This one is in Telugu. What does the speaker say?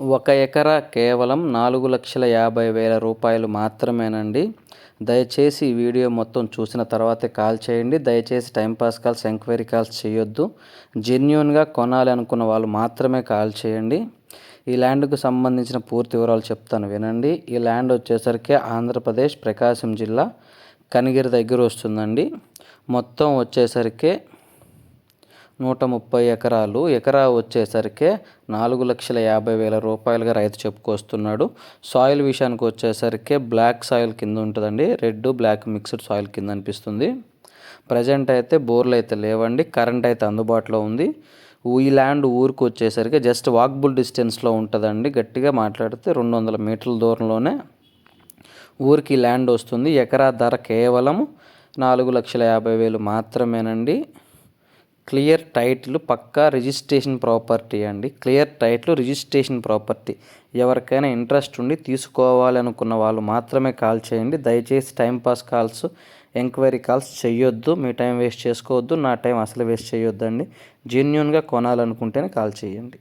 ఒక ఎకరా కేవలం నాలుగు లక్షల యాభై వేల రూపాయలు మాత్రమేనండి. దయచేసి ఈ వీడియో మొత్తం చూసిన తర్వాతే కాల్ చేయండి. దయచేసి టైంపాస్ కాల్స్ ఎంక్వైరీ కాల్స్ చేయొద్దు. జెన్యున్గా కొనాలి అనుకున్న వాళ్ళు మాత్రమే కాల్ చేయండి. ఈ ల్యాండ్కు సంబంధించిన పూర్తి వివరాలు చెప్తాను వినండి. ఈ ల్యాండ్ వచ్చేసరికి ఆంధ్రప్రదేశ్ ప్రకాశం జిల్లా కనిగిరి దగ్గర వస్తుందండి. మొత్తం వచ్చేసరికి నూట ముప్పై ఎకరాలు. ఎకరా వచ్చేసరికి నాలుగు లక్షల యాభై వేల రూపాయలుగా రైతు చెప్పుకొస్తున్నాడు సాయిల్ విషయానికి వచ్చేసరికి బ్లాక్ సాయిల్ కింద ఉంటుందండి. రెడ్ బ్లాక్ మిక్స్డ్ సాయిల్ కింద అనిపిస్తుంది. ప్రజెంట్ అయితే బోర్లు అయితే లేవండి. కరెంట్ అయితే అందుబాటులో ఉంది. ఈ ల్యాండ్ ఊరికి వచ్చేసరికి జస్ట్ వాక్బుల్ డిస్టెన్స్లో ఉంటుందండి. గట్టిగా మాట్లాడితే రెండు వందల మీటర్ల దూరంలోనే ఊరికి ల్యాండ్ వస్తుంది. ఎకరా ధర కేవలం నాలుగు లక్షల యాభై వేలు మాత్రమేనండి. క్లియర్ టైటిల్ పక్కా రిజిస్ట్రేషన్ ప్రాపర్టీ అండి. Clear title registration property. ఎవరికైనా ఇంట్రెస్ట్ ఉండి తీసుకోవాలనుకున్న వాళ్ళు మాత్రమే కాల్ చేయండి. దయచేసి టైంపాస్ కాల్స్ ఎంక్వైరీ కాల్స్ చేయొద్దు మీ టైం వేస్ట్ చేసుకోవద్దు. నా టైం అసలు వేస్ట్ చేయొద్దండి జెన్యున్గా కొనాలనుకుంటేనే కాల్ చేయండి.